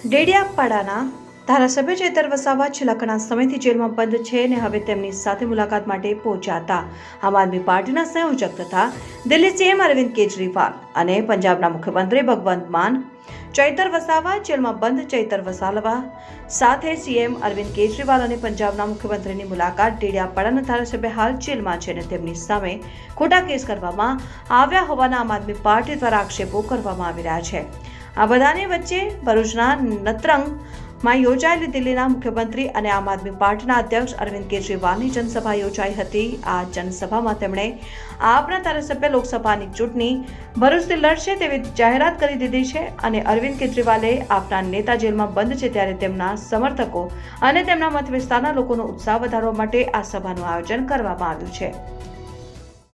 ડેડિયાપાડાના ધારાસભ્ય ચેતર વસાવા છેલ્લા ઘણા સમયથી જેલમાં બંધ છે અને હવે તેમની સાથે મુલાકાત માટે પહોંચ્યા હતા. આમ આદમી પાર્ટીના સંયોજક તથા દિલ્હી સીએમ અરવિંદ કેજરીવાલ અને પંજાબના મુખ્યમંત્રી ભગવંત માન, ચૈતર વસાવા જેલમાં બંધ ચૈતર વસાવા સાથે સીએમ અરવિંદ કેજરીવાલ અને પંજાબના મુખ્યમંત્રીની મુલાકાત ડેડિયાપાડાના ધારાસભ્ય હાલ જેલમાં છે અને તેમની સામે ખોટા કેસ કરવામાં આવ્યા હોવાના આમ આદમી પાર્ટી દ્વારા આક્ષેપો કરવામાં આવી રહ્યા છે. આ બધાની વચ્ચે ભરૂચના નતરંગમાં યોજાયેલી દિલ્હીના મુખ્યમંત્રી અને આમ આદમી પાર્ટીના અધ્યક્ષ અરવિંદ કેજરીવાલની જનસભા યોજાઈ હતી. આ જનસભામાં તેમણે આપના ધારાસભ્ય લોકસભાની ચૂંટણી ભરૂચથી લડશે તેવી જાહેરાત કરી દીધી છે અને અરવિંદ કેજરીવાલે આપના નેતા જેલમાં બંધ છે ત્યારે તેમના સમર્થકો અને તેમના મત વિસ્તારના લોકોનો ઉત્સાહ વધારવા માટે આ સભાનું આયોજન કરવામાં આવ્યું છે.